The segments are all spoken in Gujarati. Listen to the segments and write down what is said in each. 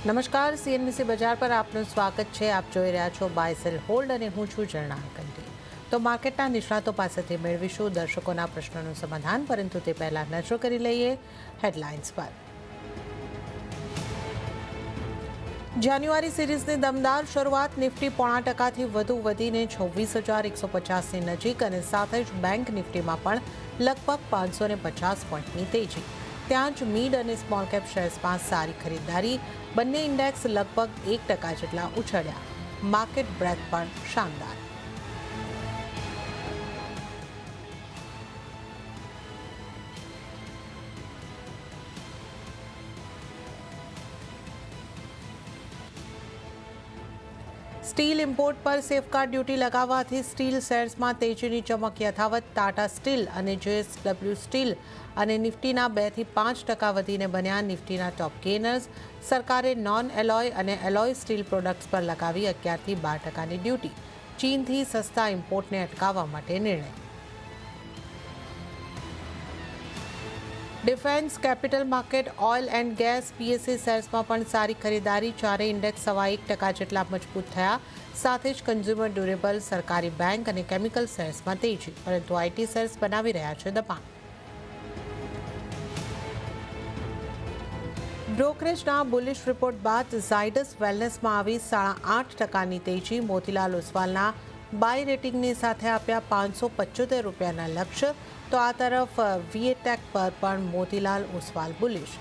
નમસ્કાર સીએનબીસી બજાર પર આપનું સ્વાગત છે. આપ જોઈ રહ્યા છો બાય સેલ હોલ્ડ અને હું છું ઝરણા કંટી તો માર્કેટના નિષ્ણાતો પાસેથી મેળવીશું દર્શકોના પ્રશ્નોનું સમાધાન, પરંતુ તે પહેલા નજરો કરી લઈએ હેડલાઇન્સ પર. જાન્યુઆરી સિરીઝની દમદાર શરૂઆત નિફ્ટી પોણા ટકાથી વધુ વધીને છવ્વીસ હજાર એકસો પચાસની નજીક અને સાથે જ બેંક નિફ્ટીમાં પણ લગભગ પાંચસો પચાસ પોઈન્ટની તેજી. ત્યાં જ મિડ અને સ્મોલ કેપ શેર્સમાં સારી ખરીદદારી, બંને ઇન્ડેક્સ લગભગ એક ટકા જેટલા ઉછળ્યા. માર્કેટ બ્રેથ પણ શાનદાર. સ્ટીલ ઇમ્પોર્ટ પર સેફગાર્ડ ડ્યુટી લગાવવાથી સ્ટીલ શેર્સમાં તેજીની ચમક યથાવત. ટાટા સ્ટીલ અને જેએસડબલ્યુ સ્ટીલ અને નિફ્ટીના બેથી પાંચ ટકા વધીને બન્યા નિફ્ટીના ટોપ ગેનર્સ સરકારે નોન એલોય અને એલોય સ્ટીલ પ્રોડક્ટ્સ પર લગાવી અગિયારથી બાર ટકાની ડ્યુટી. ચીનથી સસ્તા ઇમ્પોર્ટને અટકાવવા માટે નિર્ણય. Defence, capital market, oil and gas, PSC શેર્સમાં પણ સારી ખરીદારી. ચારે ઇન્ડેક્સ સવા એક ટકા જેટલા મજબૂત થયા. સાથે જ કન્ઝ્યુમર ડ્યુરેબલ સરકારી બેંક અને કેમિકલ શેર્સમાં તેજી. પરંતુ આઈટી શેર્સ બનાવી રહ્યા છે દબાણ. બ્રોકરેજના બુલિશ રિપોર્ટ બાદ ઝાયડસ વેલનેસમાં આવી સાડા આઠ ટકાની તેજી. મોતીલાલ ઓસવાલના બાય રેટિંગની સાથે આપ્યા પાંચસો પચોતેર રૂપિયાના લક્ષ્ય. તો આ તરફ વીએટેક પર પણ મોતીલાલ ઓસવાલ બુલિશ.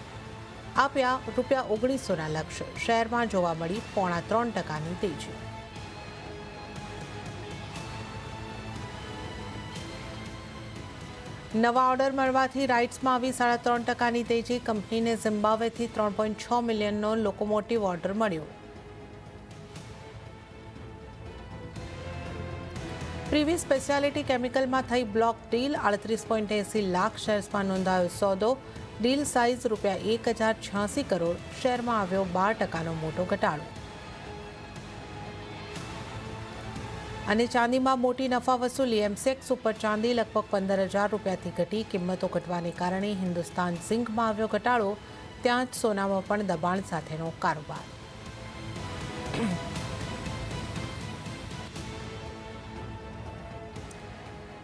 આપ્યા રૂપિયા ઓગણીસોના લક્ષ્ય. શહેરમાં જોવા મળી પોણા ત્રણ ટકાની તેજી. નવા ઓર્ડર મળવાથી રાઇટ્સમાં આવી સાડા ત્રણ ટકાની તેજી. કંપનીને ઝિમ્બાબ્વેથી ત્રણ પોઈન્ટ છ મિલિયનનો લોકોમોટિવ ઓર્ડર મળ્યો. પ્રીવી સ્પેશિયાલિટી કેમિકલમાં થઈ બ્લોક ડીલ. આડત્રીસ પોઈન્ટ એંસી લાખ શેર્સમાં નોંધાયો સોદો. ડીલ સાઇઝ રૂપિયા એક હજાર છ્યાસી કરોડ. શેરમાં આવ્યો બાર ટકાનો મોટો ઘટાડો. અને ચાંદીમાં મોટી નફા વસૂલી. એમસેક્સ ઉપર ચાંદી લગભગ પંદર હજાર રૂપિયાથી ઘટી. કિંમતો ઘટવાને કારણે હિન્દુસ્તાન ઝિંકમાં આવ્યો ઘટાડો. ત્યાં જ સોનામાં પણ દબાણ સાથેનો કારોબાર.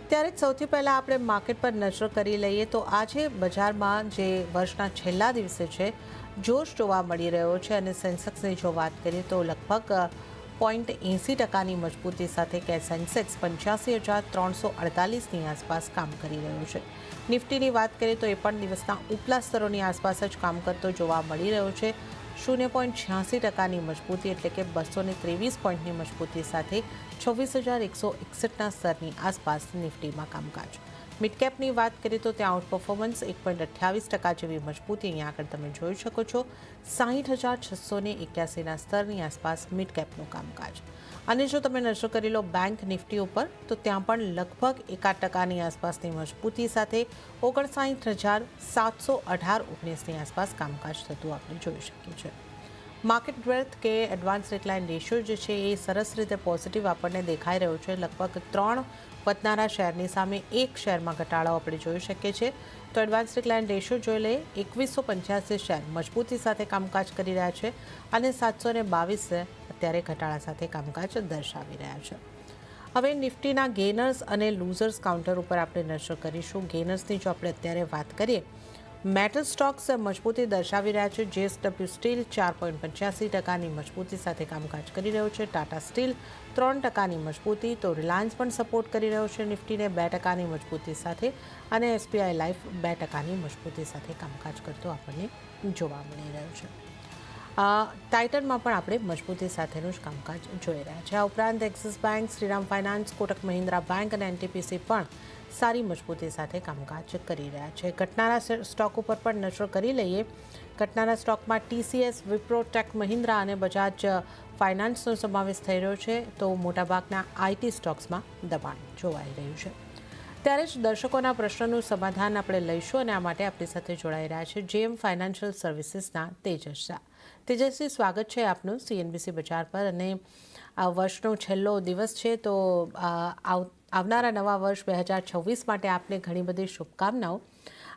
ત્યારે જ સૌથી પહેલાં આપણે માર્કેટ પર નજર કરી લઈએ તો આજે બજારમાં જે વર્ષના છેલ્લા દિવસે છે, જોશ જોવા મળી રહ્યો છે અને સેન્સેક્સની જો વાત કરીએ તો લગભગ પોઈન્ટ એંસી ટકાની મજબૂતી સાથે કે સેન્સેક્સ પંચ્યાસી હજાર ત્રણસો અડતાલીસની આસપાસ કામ કરી રહ્યું છે. નિફ્ટીની વાત કરીએ તો એ પણ દિવસના ઉપલા સ્તરોની આસપાસ જ કામ કરતો જોવા મળી રહ્યો છે. શૂન્ય પોઈન્ટ છ્યાસી ટકાની મજબૂતી એટલે કે બસો ને ત્રેવીસ પોઈન્ટની મજબૂતી સાથે છવ્વીસ હજાર એકસો એકસઠના સ્તરની આસપાસ નિફ્ટીમાં કામકાજ. મિડકેપની વાત કરીએ તો ત્યાં આઉટ પરફોર્મન્સ એક પોઈન્ટ અઠ્યાવીસ ટકા જેવી મજબૂતી અહીંયા આગળ તમે જોઈ શકો છો. સાહીઠ હજાર છસો ને એક્યાસીના સ્તરની આસપાસ મિડકેપનું કામકાજ. અને જો તમે નશો કરી લો બેંક નિફ્ટી ઉપર, તો ત્યાં પણ લગભગ એકાદ ટકાની આસપાસની મજબૂતી સાથે ઓગણસાઠ હજાર સાતસો અઢાર ઓગણીસની આસપાસ કામકાજ થતું આપણે જોઈ શકીએ છીએ. માર્કેટ ગ્રેથ કે એડવાન્સ રિકલાઇન રેશિયો જે છે એ સરસ રીતે પોઝિટિવ આપણને દેખાઈ રહ્યો છે. લગભગ ત્રણ વધનારા શેરની સામે એક શેરમાં ઘટાડો આપણે જોઈ શકીએ છીએ. તો એડવાન્સ રિકલાઇન રેશિયો જોઈ લઈએ, એકવીસો પંચ્યાસી શેર મજબૂતી સાથે કામકાજ કરી રહ્યા છે અને સાતસો ને બાવીસ અત્યારે ઘટાડા સાથે કામકાજ દર્શાવી રહ્યા છે. હવે નિફ્ટીના ગેનર્સ અને લૂઝર્સ કાઉન્ટર ઉપર આપણે નજર કરીશું. ગેનર્સની જો આપણે અત્યારે વાત કરીએ, મેટલ સ્ટોક્સ મજબૂતી દર્શાવી રહ્યા છે. જેએસડબલ્યુ સ્ટીલ ચાર પોઈન્ટ પંચ્યાસી ટકાની મજબૂતી સાથે કામકાજ કરી રહ્યો છે. ટાટા સ્ટીલ ત્રણ ટકાની મજબૂતી, તો રિલાયન્સ પણ સપોર્ટ કરી રહ્યો છે નિફ્ટીને બે ટકાની મજબૂતી સાથે અને એસબીઆઈ લાઈફ બે ટકાની મજબૂતી સાથે કામકાજ કરતો આપણને જોવા મળી રહ્યો છે. ટાઇટનમાં પણ આપણે મજબૂતી સાથેનું જ કામકાજ જોઈ રહ્યા છે. આ ઉપરાંત Axis bank, Shriram finance, Kotak Mahindra bank અને એનટીપીસી પણ સારી મજબૂતી સાથે કામકાજ કરી રહ્યા છે. ઘટનાના સ્ટોક ઉપર પણ નજર કરી લઈએ. ઘટનાના સ્ટોકમાં ટીસીએસ, વિપ્રો, ટેક મહિન્દ્રા અને બજાજ ફાઇનાન્સનો સમાવેશ થઈ રહ્યો છે, તો મોટાભાગના આઈટી સ્ટોક્સમાં દબાણ જોવાઈ રહ્યું છે. ત્યારે જ દર્શકોના પ્રશ્નનું સમાધાન આપણે લઈશું અને આ માટે આપણી સાથે જોડાઈ રહ્યા છે જેએમ ફાઇનાન્શિયલ સર્વિસીસના તેજસ શાહ તેજસ્વી સ્વાગત છે આપનું સીએનબીસી બજાર પર અને આ વર્ષનો છેલ્લો દિવસ છે તો આવનારા નવા વર્ષ બે હજાર છવ્વીસ માટે આપને ઘણી બધી શુભકામનાઓ.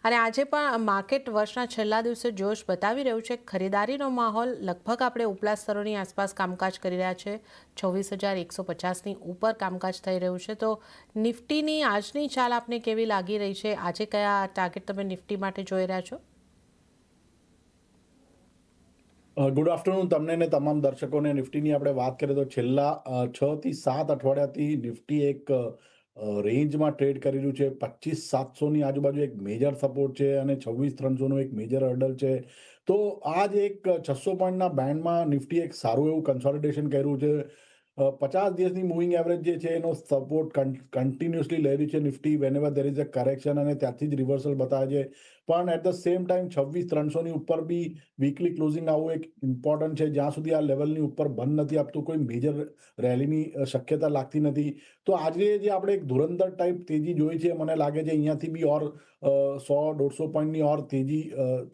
અને આજે પણ માર્કેટ વર્ષના છેલ્લા દિવસે જોશ બતાવી રહ્યું છે. ખરીદારીનો માહોલ લગભગ આપણે ઉપલા સ્તરોની આસપાસ કામકાજ કરી રહ્યા છે. છવ્વીસ હજાર એકસો પચાસની ઉપર કામકાજ થઈ રહ્યું છે. તો નિફ્ટીની આજની ચાલ આપને કેવી લાગી રહી છે? આજે કયા ટાર્ગેટ તમે નિફ્ટી માટે જોઈ રહ્યા છો? ગુડ આફ્ટરનૂન તમને ને તમામ દર્શકોને. નિફ્ટીની આપણે વાત કરીએ તો છેલ્લા છ થી સાત અઠવાડિયાથી નિફ્ટી એક રેન્જમાં ટ્રેડ કરી રહ્યું છે. પચીસ સાતસોની આજુબાજુ એક મેજર સપોર્ટ છે અને છવ્વીસ ત્રણસોનું એક મેજર હર્ડલ છે. તો આ જ એક છસો પોઈન્ટના બેન્ડમાં નિફ્ટી એક સારું એવું કન્સોલિડેશન કર્યું છે. પચાસ દિવસની મૂવિંગ એવરેજ જે છે એનો સપોર્ટ કન્ટિન્યુઅસલી લઈ રહ્યું છે Nifty. Whenever there is a correction અને ત્યાંથી જ રિવર્સલ બતાવે છે. પણ એટ ધ સેમ ટાઈમ છવ્વીસ ત્રણસોની ઉપર બી વીકલી ક્લોઝિંગ આવું એક ઇમ્પોર્ટન્ટ છે. જ્યાં સુધી આ લેવલની ઉપર બંધ નથી આપતું, કોઈ મેજર રેલીની શક્યતા લાગતી નથી. તો આજે જે આપણે એક ધુરંધર ટાઈપ તેજી જોઈ છે, મને લાગે છે અહીંયાથી બી ઓર સો દોઢસો પોઈન્ટની ઓર તેજી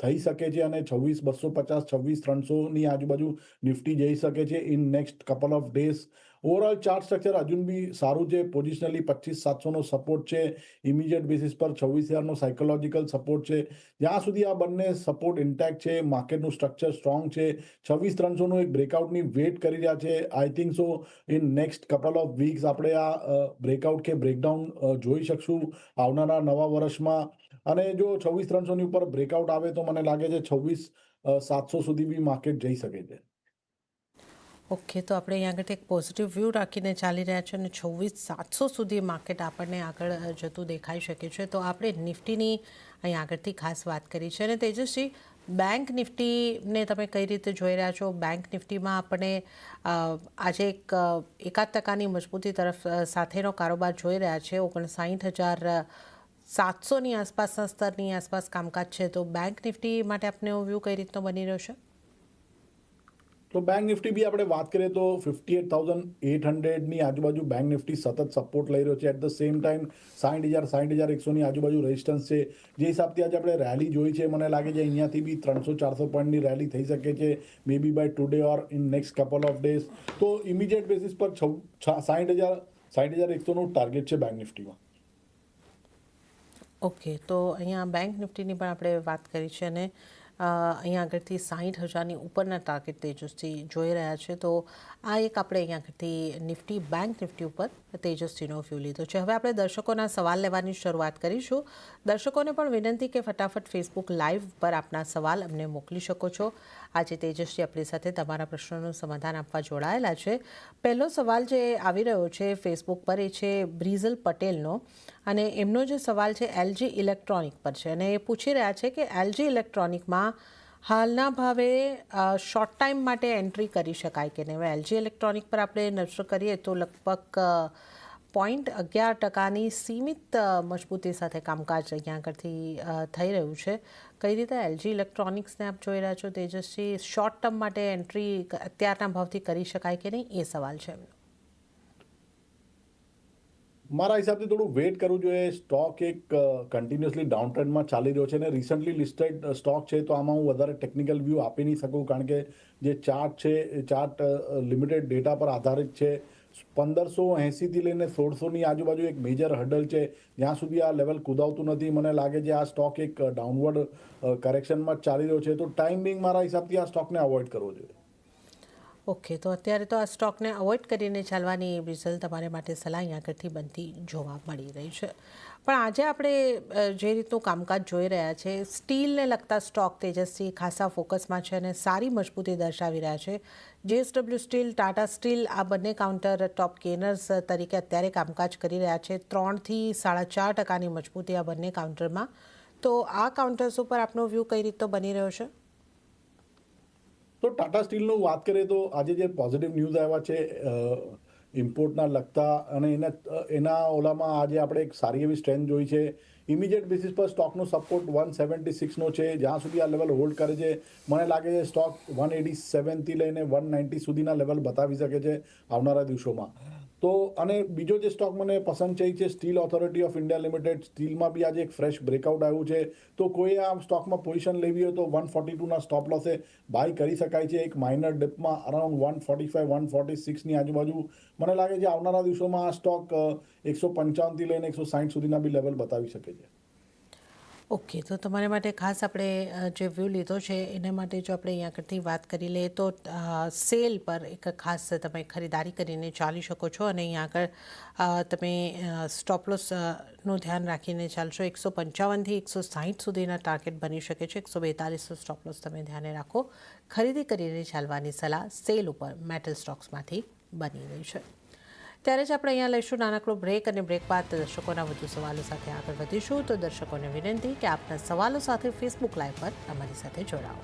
થઈ શકે છે અને છવ્વીસ બસો પચાસ, છવ્વીસ ત્રણસોની આજુબાજુ નિફ્ટી જઈ શકે છે. In next couple of days overall chart structure હજુ બી સારું છે. પોઝિશનલી પચીસ સાતસોનો સપોર્ટ છે. ઇમિડિયેટ બેસિસ પર છવ્વીસ હજારનો સાયકોલોજીકલ સપોર્ટ છે. જ્યાં સુધી આ બંને સપોર્ટ ઇન્ટેક્ટ છે માર્કેટનું સ્ટ્રક્ચર સ્ટ્રોંગ છે, છવ્વીસ ત્રણસોનું એક બ્રેકઆઉટની વેટ કરી રહ્યા છે. I think so in next couple of weeks આપણે આ બ્રેકઆઉટ કે બ્રેકડાઉન જોઈ શકશું આવનારા નવા વર્ષમાં. અને જો છવ્વીસ ત્રણસોની ઉપર બ્રેકઆઉટ આવે તો મને લાગે છે છવ્વીસ સાતસો સુધી બી માર્કેટ જઈ શકે છે. ઓકે, તો આપણે અહીંયા આગળ એક પોઝિટિવ વ્યૂ રાખીને ચાલી રહ્યા છે અને છવ્વીસ સાતસો સુધી માર્કેટ આપણને આગળ જતું દેખાઈ શકે છે. તો આપણે નિફ્ટીની અહીં આગળથી ખાસ વાત કરી છે અને તેજસ્વી બેંક નિફ્ટીને તમે કઈ રીતે જોઈ રહ્યા છો? બેંક નિફ્ટીમાં આપણે આજે એક એકાદ ટકાની મજબૂતી તરફ સાથેનો કારોબાર જોઈ રહ્યા છે. ઓગણસાઠ હજાર સાતસોની આસપાસના સ્તરની આસપાસ કામકાજ છે. તો બેંક નિફ્ટી માટે આપને વ્યૂ કઈ રીતનો બની રહ્યો છે? તો બેંક નિફ્ટી બી આપણે વાત કરીએ તો ફિફ્ટી એટ થાઉઝન્ડ એટ હંડ્રેડની આજુબાજુ બેંક નિફ્ટી સતત સપોર્ટ લઈ રહ્યો છે. એટ ધ સેમ ટાઈમ સાઠ હજાર સાઠ હજાર એકસોની આજુબાજુ રેઝિસ્ટન્સ છે. જે હિસાબથી આજે આપણે રેલી જોઈ છે, મને લાગે છે અહીંયાથી બી ત્રણસો ચારસો પોઈન્ટની રેલી થઈ શકે છે. Maybe by today or in next couple of days તો ઇમિડિયેટ બેસિસ પર છ સાઠ હજાર સાઠ હજાર એકસોનું ટાર્ગેટ છે બેંક નિફ્ટીમાં ઓકે તો અહીંયા બેંક નિફ્ટીની પણ આપણે વાત કરી છે અને અહીંયા આગળથી સાહીઠ હજારની ઉપરના ટાર્ગેટ તેજસ્વી જોઈ રહ્યા છે. તો આ એક આપણે અહીંયા આગળથી નિફ્ટી, બેંક નિફ્ટી ઉપર તેજસ્વીનો વ્યૂ લીધો છે. હવે આપણે દર્શકોના સવાલ લેવાની શરૂઆત કરીશું. દર્શકોને પણ વિનંતી કે ફટાફટ ફેસબુક લાઈવ પર આપના સવાલ અમને મોકલી શકો છો. આજે તેજસ્વી આપણી સાથે તમારા પ્રશ્નોનું સમાધાન આપવા જોડાયેલા છે. પહેલો સવાલ જે આવી રહ્યો છે ફેસબુક પર એ છે બ્રિઝલ પટેલનો. અને એમનો જે સવાલ છે એલજી ઇલેક્ટ્રોનિક પર છે. અને એ પૂછી રહ્યા છે કે એલજી ઇલેક્ટ્રોનિકમાં હાલના ભાવે શોર્ટ ટાઈમ માટે એન્ટ્રી કરી શકાય કે નહીં? હવે એલજી ઇલેક્ટ્રોનિક પર આપણે નજર કરીએ તો લગભગ પોઈન્ટ અગિયાર ટકાની સીમિત મજબૂતી સાથે કામકાજ અહીંયા આગળથી થઈ રહ્યું છે. કઈ રીતે એલજી ઇલેક્ટ્રોનિક્સને આપ જોઈ રહ્યા છો તેજસ્વી શોર્ટ ટર્મ માટે એન્ટ્રી અત્યારના ભાવથી કરી શકાય કે નહીં? એ સવાલ છે એમનો. મારા હિસાબથી થોડું વેટ કરવું જોઈએ. સ્ટોક એક કન્ટિન્યુઅસલી ડાઉન ટ્રેન્ડમાં ચાલી રહ્યો છે અને રિસન્ટલી લિસ્ટેડ સ્ટોક છે તો આમાં હું વધારે ટેકનિકલ વ્યૂ આપી નહીં શકું કારણ કે જે ચાર્ટ છે, એ ચાર્ટ લિમિટેડ ડેટા પર આધારિત છે. પંદરસો એંસીથી લઈને સોળસોની આજુબાજુ એક મેજર હર્ડલ છે. જ્યાં સુધી આ લેવલ કુદાવતું નથી. મને લાગે છે આ સ્ટોક એક ડાઉનવર્ડ કરેક્શનમાં ચાલી રહ્યો છે. તો ટાઈમિંગ મારા હિસાબથી આ સ્ટોકને અવોઇડ કરવો જોઈએ. ઓકે, તો અત્યારે તો આ સ્ટોકને અવોઇડ કરીને ચાલવાની રિઝલ્ટ તમારે માટે સલાહ અહીં આગળથી બનતી જોવા મળી રહી છે. પણ આજે આપણે જે રીતનું કામકાજ જોઈ રહ્યા છે, સ્ટીલને લગતા સ્ટોક તેજસ્વી ખાસા ફોકસમાં છે અને સારી મજબૂતી દર્શાવી રહ્યા છે. જેએસડબલ્યુ સ્ટીલ ટાટા સ્ટીલ આ બંને કાઉન્ટર ટોપ ગેનર્સ તરીકે અત્યારે કામકાજ કરી રહ્યા છે. ત્રણથી સાડા ચાર ટકાની મજબૂતી આ બંને કાઉન્ટરમાં તો આ કાઉન્ટર્સ ઉપર આપનો વ્યૂ કઈ રીતનો બની રહ્યો છે? તો ટાટા સ્ટીલનું વાત કરીએ તો આજે જે પોઝિટિવ ન્યૂઝ આવ્યા છે ઇમ્પોર્ટના લગતા અને એના એના ઓલામાં આજે આપણે એક સારી એવી સ્ટ્રેન્થ જોઈ છે. ઇમિડિયેટ બેસિસ પર સ્ટોકનો સપોર્ટ વન સેવન્ટી સિક્સનો છે. જ્યાં સુધી આ લેવલ હોલ્ડ કરે છે, મને લાગે છે સ્ટોક વન એટી સેવનથી લઈને વન નાઇન્ટી સુધીના લેવલ બતાવી શકે છે આવનારા દિવસોમાં. તો, અને બીજો જે સ્ટોક મને પસંદ છે છે Steel Authority of India Limited સ્ટીલમાં બી આજે એક ફ્રેશ બ્રેકઆઉટ આવ્યું છે. તો કોઈ આ સ્ટોકમાં પોઝિશન લેવી હોય તો વન ફોર્ટી ટુના સ્ટોપ લોસે બાય કરી શકાય છે. એક minor ડિપમાં around one forty five one forty સિક્સની આજુબાજુ. મને લાગે છે આવનારા દિવસોમાં આ સ્ટોક એકસો પંચાવનથી લઈને એકસો સાઠ સુધીના બી લેવલ બતાવી શકે છે. ઓકે, તો તમારા માટે ખાસ આપણે જે વ્યૂ લીધો છે, એના માટે જો આપણે અહીંયા આગળથી વાત કરી લઈએ તો સેલ પર એક ખાસ તમે ખરીદારી કરીને ચાલી શકો છો અને અહીંયા આગળ તમે સ્ટોપલોસનું ધ્યાન રાખીને ચાલશો. એકસો પંચાવનથી એકસો સાહીઠ સુધીના ટાર્ગેટ બની શકે છે. એકસો બેતાલીસનો સ્ટોપલોસ તમે ધ્યાને રાખો. ખરીદી કરીને ચાલવાની સલાહ સેલ ઉપર મેટલ સ્ટોક્સમાંથી બની રહી છે. ત્યારે જ આપણે અહીંયા લઈશું નાનકડો બ્રેક અને બ્રેક બાદ દર્શકોના વધુ સવાલો સાથે આગળ વધીશું. તો દર્શકોને વિનંતી કે આપના સવાલો સાથે ફેસબુક લાઈવ પર અમારી સાથે જોડાઓ.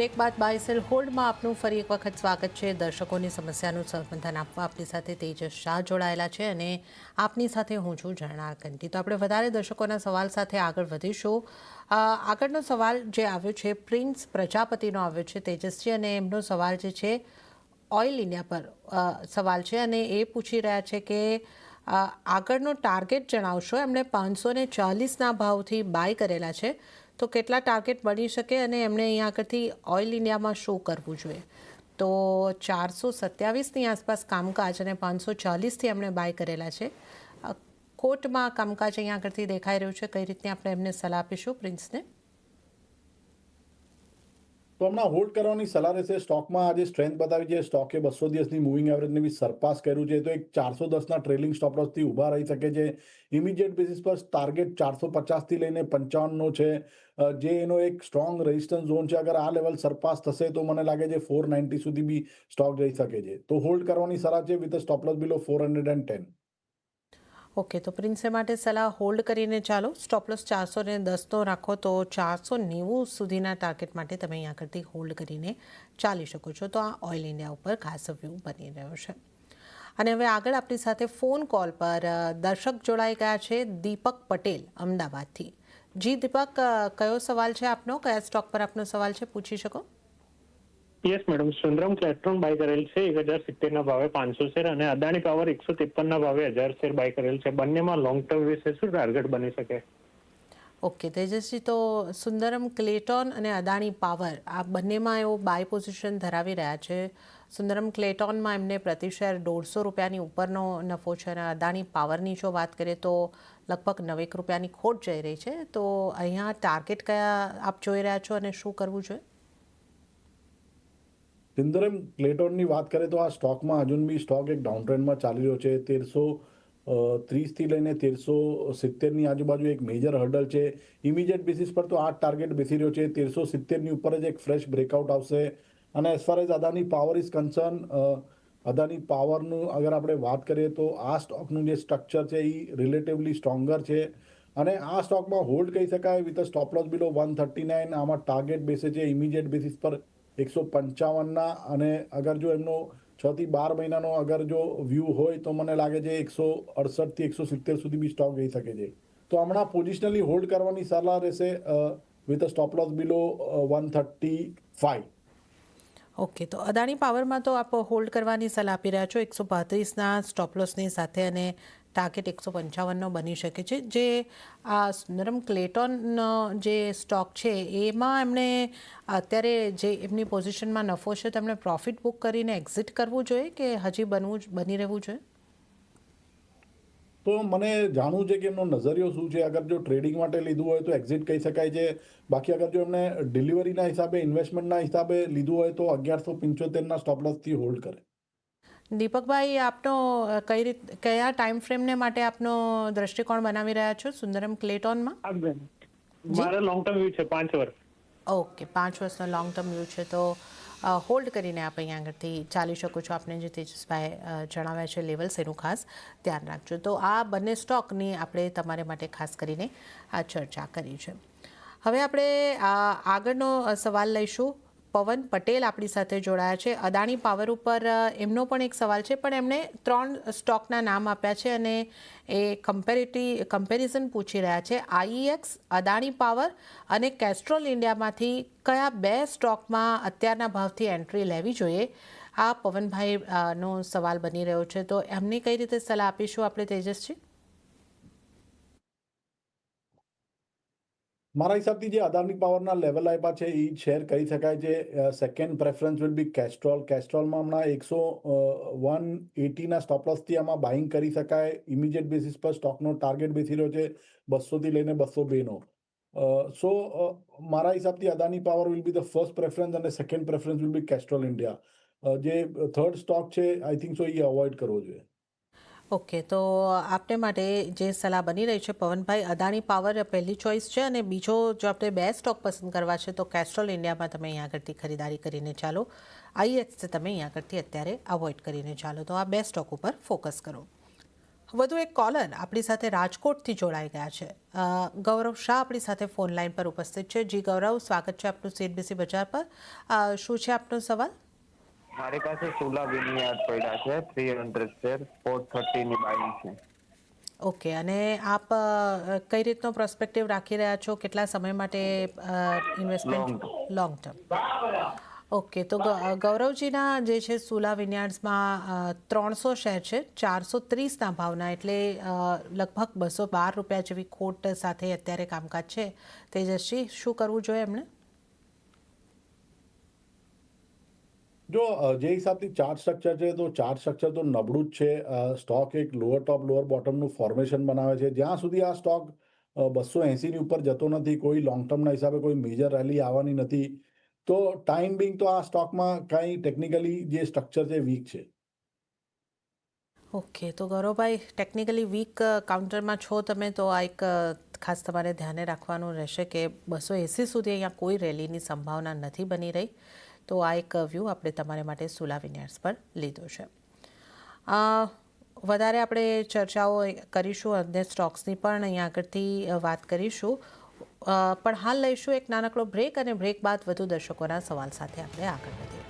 બ્રેક બાદ બાયસેલ હોલ્ડમાં આપનું ફરી એક વખત સ્વાગત છે. દર્શકોની સમસ્યાનું સમાધાન આપવા આપની સાથે તેજસ શાહ જોડાયેલા છે અને આપની સાથે હું છું ઝરણાર કંટી તો આપણે વધારે દર્શકોના સવાલ સાથે આગળ વધીશું. આગળનો સવાલ જે આવ્યો છે, પ્રિન્સ પ્રજાપતિનો આવ્યો છે તેજસજી અને એમનો સવાલ જે છે, ઓઇલ ઇન્ડિયા પર સવાલ છે અને એ પૂછી રહ્યા છે કે આગળનો ટાર્ગેટ જણાવશો? એમણે પાંચસો ને ચાલીસના ભાવથી બાય કરેલા છે. તો કેટલા ટાર્ગેટ બની શકે અને એમણે અહીંયા આગળથી ઓઇલ ઇન્ડિયામાં શો કરવું જોઈએ. તો ચારસો સત્યાવીસની આસપાસ કામકાજ અને પાંચસો ચાલીસથી એમણે બાય કરેલા છે. કોર્ટમાં કામકાજ અહીંયા આગળથી દેખાઈ રહ્યું છે. કઈ રીતની આપણે એમને સલાહ આપીશું પ્રિન્સને? તો હમણાં હોલ્ડ કરવાની સલાહ રહેશે. સ્ટોકમાં આજે સ્ટ્રેન્થ બતાવી છે. સ્ટોકે બસો દિવસની મૂવિંગ એવરેજને બી સરપાસ કર્યું છે. તો એક ચારસો દસના ટ્રેલિંગ સ્ટોપ લોસથી ઊભા રહી શકે છે. ઇમિડિયેટ બેસિસ પર ટાર્ગેટ ચારસો પચાસથી લઈને પંચાવનનો છે. જે એનો એક સ્ટ્રોંગ રેઝિસ્ટન્સ ઝોન છે. અગર આ લેવલ સરપાસ થશે તો મને લાગે છે ફોર નાઇન્ટી સુધી બી સ્ટોક જઈ શકે છે. તો હોલ્ડ કરવાની સલાહ છે with stop loss below four hundred and ten. Okay, તો પ્રિન્સે માટે સલાહ હોલ્ડ કરીને ચાલો. સ્ટોપલોસ ચારસો ને દસનો રાખો તો ચારસો નેવું સુધીના ટાર્ગેટ માટે તમે અહીંયા આગળથી હોલ્ડ કરીને ચાલી શકો છો. તો આ ઓઇલ ઇન્ડિયા ઉપર ખાસ વ્યૂ બની રહ્યો છે. અને હવે આગળ આપણી સાથે ફોન કોલ પર દર્શક જોડાઈ ગયા છે દીપક પટેલ અમદાવાદથી. જી દીપક કયો સવાલ છે આપનો? કયા સ્ટોક પર આપનો સવાલ છે? પૂછી શકો? Yes madam Sundaram Clayton buy કરેલ છે એક હજાર સિત્તેરના ભાવે પાંચસો શેર અને અદાણી પાવર એકસો ત્રેપન ના ભાવે હજાર શેર બાય કરેલ છે બંનેમાં લોંગ ટર્મ વિશે શું ટાર્ગેટ બની શકે? ઓકે તેજસ્વી, તો સુંદરમ ક્લેટોન અને અદાણી પાવર આ બંનેમાં એવો બાય પોઝિશન ધરાવી રહ્યા છે. સુંદરમ ક્લેટોનમાં એમને પ્રતિ શેર દોઢસો રૂપિયાની ઉપરનો નફો છે અને અદાણી પાવરની જો વાત કરીએ તો લગભગ નવેક રૂપિયાની ખોટ જઈ રહી છે. તો અહીંયા ટાર્ગેટ કયા આપ જોઈ રહ્યા છો અને શું કરવું જોઈએ? સિંદરમ ક્લેટોનની વાત કરીએ તો આ સ્ટોકમાં હજુ બી સ્ટોક એક ડાઉન ટ્રેન્ડમાં ચાલી રહ્યો છે. તેરસો ત્રીસથી લઈને તેરસો સિત્તેરની આજુબાજુ એક મેજર હર્ડલ છે. ઇમિડિયેટ બેસિસ પર તો આ ટાર્ગેટ બેસી રહ્યો છે. તેરસો સિત્તેરની ઉપર જ એક ફ્રેશ બ્રેકઆઉટ આવશે. અને as far as Adani power is concern Adani પાવરનું અગર આપણે વાત કરીએ તો આ સ્ટોકનું જે સ્ટ્રક્ચર છે એ રિલેટિવલી સ્ટ્રોંગર છે. અને આ સ્ટોકમાં હોલ્ડ કહી શકાય with stop loss below one thirty nine આમાં ટાર્ગેટ બેસે છે ઇમિડિયેટ બેસિસ પર એકસો પંચાવનના અને અગર જો એમનો છ થી બાર મહિનાનો અગર જો વ્યૂ હોય તો મને લાગે છે એકસો અડસઠથી એકસો સિત્તેર સુધી બી સ્ટોક જઈ શકે છે. તો હમણાં પોઝિશનલી હોલ્ડ કરવાની સલાહ રહેશે with stop loss below one thirty five. Okay, તો અદાણી પાવરમાં તો આપ હોલ્ડ કરવાની સલાહ આપી રહ્યા છો, એકસો પાંત્રીસના સ્ટોપલોસની સાથે અને ટાર્ગેટ એકસો પંચાવનનો બની શકે છે. જે આ સુંદરમ ક્લેટોનનો જે સ્ટોક છે, એમાં એમણે અત્યારે જે એમની પોઝિશનમાં નફો છે, તેમણે પ્રોફિટ બુક કરીને એક્ઝિટ કરવું જોઈએ કે હજી બનવું બની રહેવું જોઈએ? તો મને જાણવું છે કે એમનો નજરિયો શું છે? અગર જો ટ્રેડિંગ માટે લીધું હોય તો એક્ઝિટ કહી શકાય છે. બાકી અગર જો એમને ડિલિવરીના હિસાબે ઇન્વેસ્ટમેન્ટના હિસાબે લીધું હોય તો અગિયારસો પંચોતેરના સ્ટોપ લોસથી હોલ્ડ કરે. દીપકભાઈ આપનો કઈ રીત કયા ટાઈમ ફ્રેમને માટે આપનો દ્રષ્ટિકોણ બનાવી રહ્યા છો સુંદરમ ક્લેટોનમાં? મારા લોંગ ટર્મ વ્યૂ છે પાંચ વર્ષ. ઓકે પાંચ વર્ષનો લોંગ ટર્મ વ્યૂ છે. તો હોલ્ડ કરીને આપ અહીંયા આગળથી ચાલી શકો છો. આપને જે તેજસભાઈ જણાવ્યા છે લેવલ્સ એનું ખાસ ધ્યાન રાખજો. તો આ બંને સ્ટોકની આપણે તમારે માટે ખાસ કરીને આ ચર્ચા કરી છે. હવે આપણે આગળનો સવાલ લઈશું. પવન પટેલ આપણી સાથે જોડાયા છે. અદાણી પાવર ઉપર એમનો પણ એક સવાલ છે, પણ એમણે ત્રણ સ્ટોકના નામ આપ્યા છે અને એ કમ્પેરેટિવ કમ્પેરિઝન પૂછી રહ્યા છે. આઈએક્સ અદાણી પાવર અને કેસ્ટ્રોલ ઇન્ડિયામાંથી કયા બે સ્ટોકમાં અત્યારના ભાવથી એન્ટ્રી લેવી જોઈએ? આ પવનભાઈ નો સવાલ બની રહ્યો છે. તો એમને કઈ રીતે સલાહ આપીશું? આપણે તેજસજી? મારા હિસાબથી જે અદાની પાવરના લેવલ આપ્યા છે એ શેર કરી શકાય છે. Second preference will be Castrol કેસ્ટ્રોલમાં હમણાં એકસો વન એટીના સ્ટોપલસથી આમાં બાઇંગ કરી શકાય. ઇમિડિયેટ બેસિસ પર સ્ટોકનો ટાર્ગેટ બેસી રહ્યો છે બસોથી લઈને બસો બેનો સો મારા હિસાબથી Adani power will be the first preference અને second preference will be Castrol India જે થર્ડ સ્ટોક છે I think so A avoid કરવો જોઈએ. ઓકે, તો આપને માટે જે સલાહ બની રહી છે, પવનભાઈ, અદાણી પાવર પહેલી ચોઈસ છે અને બીજો જો આપણે બે સ્ટોક પસંદ કરવા છે, તો કેસ્ટ્રોલ ઇન્ડિયામાં તમે અહીંયા આગળથી ખરીદારી કરીને ચાલો. આઈએક્સ તમે અહીંયા આગળથી અત્યારે અવોઇડ કરીને ચાલો. તો આ બે સ્ટોક ઉપર ફોકસ કરો. વધુ એક કોલર આપણી સાથે રાજકોટથી જોડાઈ ગયા છે. ગૌરવ શાહ આપણી સાથે ફોન લાઈન પર ઉપસ્થિત છે. જી ગૌરવ, સ્વાગત છે આપનું સીએનબીસી બજાર પર. શું છે આપનો સવાલ? મારી પાસે સોલા વિનિયાર્ડ પડ્યા છે three hundred share four thirty ની બાઇંગ છે. ઓકે અને આપ કઈ રીતનો પ્રોસ્પેક્ટિવ રાખી રહ્યા છો? કેટલા સમય માટે ઇન્વેસ્ટમેન્ટ લોંગ ટર્મ ઓકે તો ગૌરવજીના જે છે સુલા વિન્યાર્ડ્સમાં ત્રણસો શેર છે ચારસો ત્રીસના ભાવના એટલે લગભગ બસો બાર રૂપિયા જેવી ખોટ સાથે અત્યારે કામકાજ છે. તેજસ્વી શું કરવું જોઈએ એમણે જો જે હિસાબથી ચાર્ટ સ્ટ્રક્ચર છે, તો ચાર્ટ સ્ટ્રક્ચર તો નબળું જ છે. સ્ટોક એક લોઅર ટોપ લોઅર બોટમનું ફોર્મેશન બનાવે છે. જ્યાં સુધી આ સ્ટોક બસો એંસીની ઉપર જતો નથી, કોઈ લોંગ ટર્મના હિસાબે કોઈ મેજર રેલી આવવાની નથી, તો ટાઈમ બિંગ તો આ સ્ટોકમાં કાંઈ ટેકનિકલી જે સ્ટ્રક્ચર છે વીક છે. ઓકે, તો ગૌરવભાઈ ટેકનિકલી વીક કાઉન્ટરમાં છો તમે, તો આ એક ખાસ તમારે ધ્યાને રાખવાનું રહેશે કે બસો એંસી સુધી અહીંયા કોઈ રેલીની સંભાવના નથી બની રહી. તો આ એક વ્યૂ આપણે તમારે માટે સુલા વિનિયર્સ પર લીધો છે. વધારે આપણે ચર્ચાઓ કરીશું અને સ્ટોક્સની પણ અહીંયા આગળથી વાત કરીશું. પણ હાલ લઈશું એક નાનકડો બ્રેક અને બ્રેક બાદ વધુ દર્શકોના સવાલ સાથે આપણે આગળ વધીએ.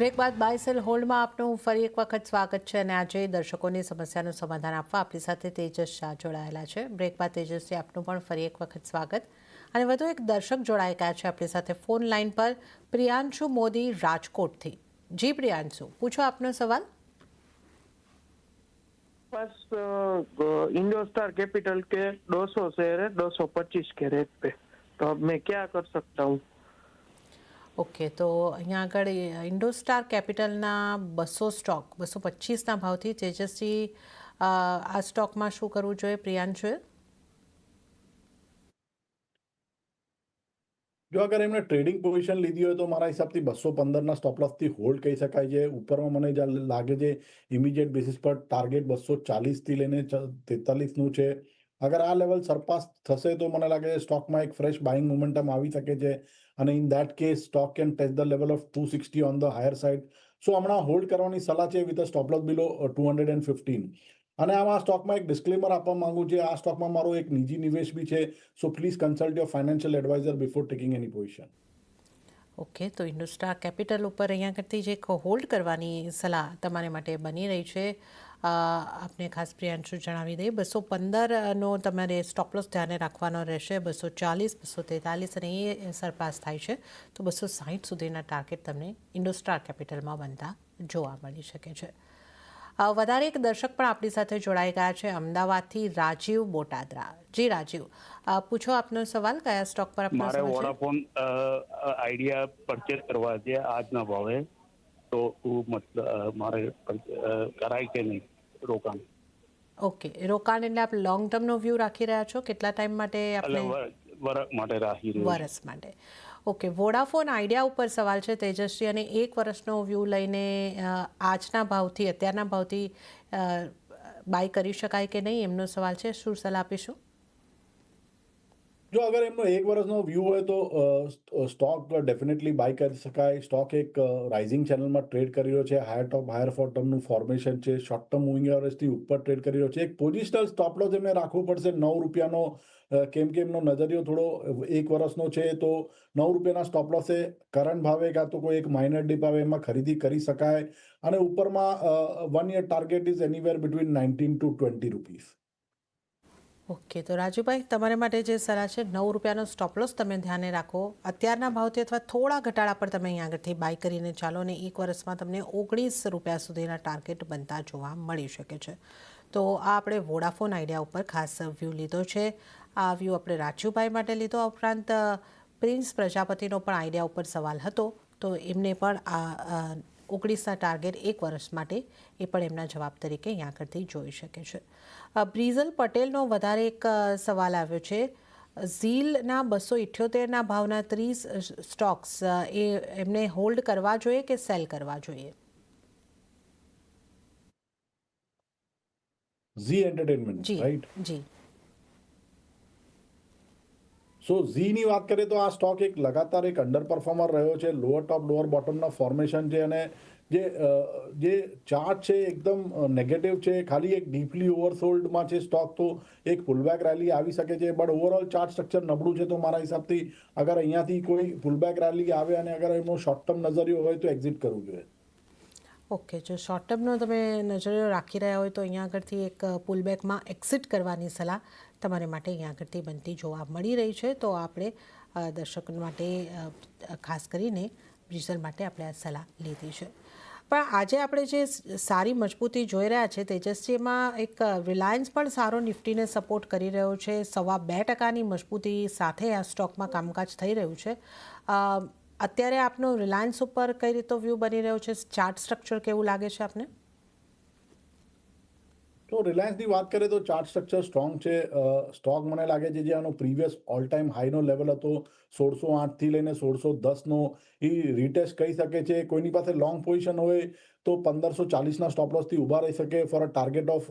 બ્રેક બાદ બાયસેલ હોલ્ડમાં આપનું ફરી એક વખત સ્વાગત છે અને આજે દર્શકોની સમસ્યાનું સમાધાન આપવા આપણી સાથે તેજસ શાહ જોડાયેલા છે. બ્રેક બાદ તેજસ્વી આપનું પણ ફરી એક વખત સ્વાગત. અને વધુ એક દર્શક જોડાઈ ગયા છે આપણી સાથે ફોન લાઇન પર, પ્રિયાંશુ મોદી રાજકોટથી. જી પ્રિયાંશુ, પૂછો આપનો સવાલ. બસ ઇન્ડોસ્ટાર કેપિટલ કે દોસો શેર દોસો પચીસ કેરેટ પે. તો મેં ક્યાં કર સકતા હું? ઓકે, તો અહીંયા આગળ ઇન્ડોસ્ટાર કેપિટલના બસો સ્ટોક, બસો પચીસના ભાવથી તેજસ્વી આ સ્ટોકમાં શું કરવું જોઈએ? પ્રિયાંશુએ જો અગર એમને ટ્રેડિંગ પોઝિશન લીધી હોય તો મારા હિસાબથી બસો પંદરના સ્ટોપલોસથી હોલ્ડ કહી શકાય છે. ઉપરમાં મને જ્યાં લાગે છે ઇમિડિયેટ બેસિસ પર ટાર્ગેટ બસો ચાલીસથી લઈને તેતાલીસનું છે. અગર આ લેવલ સરપાસ થશે તો મને લાગે છે સ્ટોકમાં એક ફ્રેશ બાઇંગ મોમેન્ટમ આવી શકે છે. અને in that case stock can touch the level of two sixty on the higher side so હમણાં હોલ્ડ કરવાની સલાહ છે with a stop loss below two hundred and fifteen અને આમાં સ્ટોકમાં એક ડિસ્ક્લેમર આપવા માંગુ છું આ સ્ટોકમાં મારો એક નિજી નિવેશ બી છે so please consult your financial advisor before taking any position okay તો ઇન્ડોસ્ટા કેપિટલ ઉપર અહીંયા કરતી જે હોલ્ડ કરવાની સલાહ તમારે માટે બની રહી છે આપને ખાસ પ્રિયાંશુ જણાવી દઈએ. બસો પંદરનો તમારે સ્ટોપલોસ ધ્યાને રાખવાનો રહેશે. બસો ચાલીસ બસો તેતાલીસ અને એ સરપાસ થાય છે. તો બસો સાહીઠ સુધીના ટાર્ગેટ તમને ઇન્ડોસ્ટાર કેપિટલમાં બનતા જોવા મળી શકે છે. વધારે એક દર્શક પણ આપણી સાથે જોડાઈ ગયા છે. અમદાવાદથી રાજીવ બોટાદરા. જી રાજીવ પૂછો આપનો સવાલ. કયા સ્ટોક પર આપનો મારે વોડાફોન આઈડિયા પરચેસ કરવા છે આજના ભાવે. તો મતલબ મારે કરાય કે નહીં? રોકાણ. ઓકે. રોકાણ એટલે આપ લોંગ ટર્મનો વ્યૂ રાખી રહ્યા છો? કેટલા ટાઈમ માટે આપણે વર- વરસ માટે રાખી રહ્યા. વરસ માટે. ઓકે. વોડાફોન આઈડિયા ઉપર સવાલ છે તેજસ્વી અને એક વર્ષનો વ્યૂ લઈને આજના ભાવથી અત્યારના ભાવથી બાય કરી શકાય કે નહીં? એમનો સવાલ છે. શું સલાહ આપીશું? જો અગર એમનો એક વર્ષનો વ્યૂ હોય તો સ્ટોક ડેફિનેટલી બાય કરી શકાય. સ્ટોક એક રાઇઝિંગ ચેનલમાં ટ્રેડ કરી રહ્યો છે. હાયર ટોપ હાયર ફોર ટર્મનું ફોર્મેશન છે. શોર્ટ ટર્મ મૂવિંગ એવરેજથી ઉપર ટ્રેડ કરી રહ્યો છે. એક પોઝિશનલ સ્ટોપ લોસ એમને રાખવું પડશે. નવ રૂપિયાનો કેમ કે એમનો નજરિયો થોડો એક વર્ષનો છે, તો નવ રૂપિયાના સ્ટોપ લોસે કરંટ ભાવે કાં તો કોઈ એક માઇનર ડીપ આવે એમાં ખરીદી કરી શકાય. અને ઉપરમાં one year target is anywhere between nineteen to twenty rupees okay, તો રાજુભાઈ, તમારે માટે જે સલાહ છે, નવ રૂપિયાનો સ્ટોપલોસ તમે ધ્યાને રાખો. અત્યારના ભાવથી અથવા થોડા ઘટાડા પર તમે અહીં આગળથી બાય કરીને ચાલો અને એક વર્ષમાં તમને ઓગણીસ રૂપિયા સુધીના ટાર્ગેટ બનતા જોવા મળી શકે છે. તો આ આપણે વોડાફોન આઈડિયા ઉપર ખાસ વ્યૂ લીધો છે. આ વ્યૂ આપણે રાજુભાઈ માટે લીધો. ઉપરાંત પ્રિન્સ પ્રજાપતિનો પણ આઈડિયા ઉપર સવાલ હતો. તો એમને પણ આ ઓગણીસના ટાર્ગેટ એક વર્ષ માટે એ પણ એમના જવાબ તરીકે અહીંયા આગળથી જોઈ શકે છે. બ્રિઝલ પટેલનો વધારે એક સવાલ આવ્યો છે. ઝીલના બસો ઇઠ્યોતેરના ભાવના ત્રીસ સ્ટોક્સ એ એમને હોલ્ડ કરવા જોઈએ કે સેલ કરવા જોઈએ? Zee entertainment right? જી. સો ઝીની વાત કરીએ તો આ સ્ટોક એક લગાતાર એક અંડર પરફોર્મર રહ્યો છે. લોઅર ટોપ લોઅર બોટમના ફોર્મેશન છે અને જે જે ચાર્ટ છે એકદમ નેગેટિવ છે. ખાલી એક ડીપલી ઓવરસોલ્ડમાં છે સ્ટોક તો. એક પુલબેક રેલી આવી શકે છે. બટ ઓવરઓલ ચાર્ટ સ્ટ્રક્ચર નબળું છે તો મારા હિસાબથી અગર અહીંયાથી કોઈ પુલબેક રેલી આવે અને અગર એમનો શોર્ટ ટર્મ નજરિયો હોય તો એક્ઝિટ કરવું જોઈએ. ઓકે જો શોર્ટ ટર્મનો તમે નજરિયો રાખી રહ્યા હોય તો અહીંયા આગળથી એક પુલબેકમાં એક્ઝિટ કરવાની સલાહ. તમારે માટે અહીંયા આગળથી બનતી જોવા મળી રહી છે. તો આપણે દર્શક માટે ખાસ કરીને બ્રિઝલ માટે આપણે આ સલાહ લીધી છે. પણ આજે આપણે જે સારી મજબૂતી જોઈ રહ્યા છે, તેજસ્વીમાં એક રિલાયન્સ પણ સારો નિફ્ટીને સપોર્ટ કરી રહ્યો છે. સવા બે ટકાની મજબૂતી સાથે આ સ્ટોકમાં કામકાજ થઈ રહ્યું છે. અત્યારે આપનો રિલાયન્સ ઉપર કઈ રીતનો વ્યૂ બની રહ્યો છે? ચાર્ટ સ્ટ્રક્ચર કેવું લાગે છે આપને? તો રિલાયન્સની વાત કરીએ તો ચાર્ટ સ્ટ્રક્ચર સ્ટ્રોંગ છે. સ્ટોક મને લાગે છે જે આનો પ્રીવિયસ ઓલ ટાઈમ હાઈનો લેવલ હતો, સોળસો આઠથી લઈને સોળસો દસનો એ રીટેસ્ટ કહી શકે છે. કોઈની પાસે લોંગ પોઝિશન હોય તો પંદરસો ચાલીસના સ્ટોપ લોસથી ઊભા રહી શકે for a target of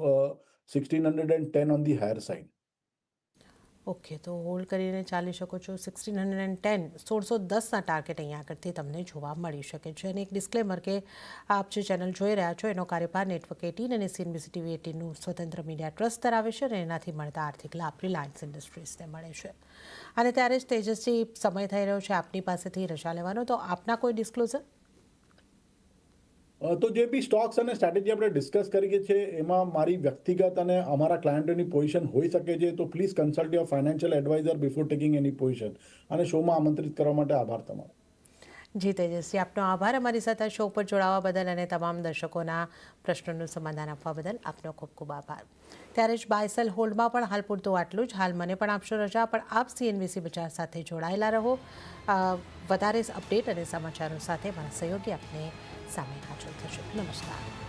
sixteen hundred and ten on the higher side okay તો હોલ્ડ કરીને ચાલી શકો છો. સિક્સટીન હંડ્રેડ એન્ડ ટેન સોળસો દસના ટાર્ગેટ અહીંયા આગળથી તમને જોવા મળી શકે છે. અને એક ડિસ્ક્લેમર કે આપ જે ચેનલ જોઈ રહ્યા છો, એનો કાર્યભાર નેટવર્ક એટીન અને સીએનબીસી ટીવી એટીનનું સ્વતંત્ર મીડિયા ટ્રસ્ટ ધરાવે છે અને એનાથી મળતા આર્થિક લાભ રિલાયન્સ ઇન્ડસ્ટ્રીઝને મળે છે. અને ત્યારે જ તેજસ્વી સમય થઈ રહ્યો છે આપની પાસેથી રજા લેવાનો. તો આપના કોઈ ડિસ્ક્લોઝર તો જે બી સ્ટોક્સ અને સ્ટ્રેટેજી આપણે ડિસ્કસ કરીએ છીએ, એમાં મારી વ્યક્તિગત અને અમારા ક્લાયન્ટોની પોઝિશન હોઈ શકે છે, તો please consult your financial advisor before taking any position. અને શોમાં આમંત્રિત કરવા માટે આભાર તમારો. જી, તેજસ્વી, આપનો આભાર. અમારી સાથે શો પર જોડાવા બદલ અને તમામ દર્શકોના પ્રશ્નોનું સમાધાન આપવા બદલ આપનો ખૂબ ખૂબ આભાર. ત્યારે જ બાયસેલ હોલ્ડમાં પણ હાલ પૂરતું આટલું જ. હાલ મને પણ આપશો રજા, પણ આપ સીએનબીસી બજાર સાથે જોડાયેલા રહો. વધારે અપડેટ અને સમાચારો સાથે મારા સહયોગી આપને સામે હાજર થશે નમસ્કાર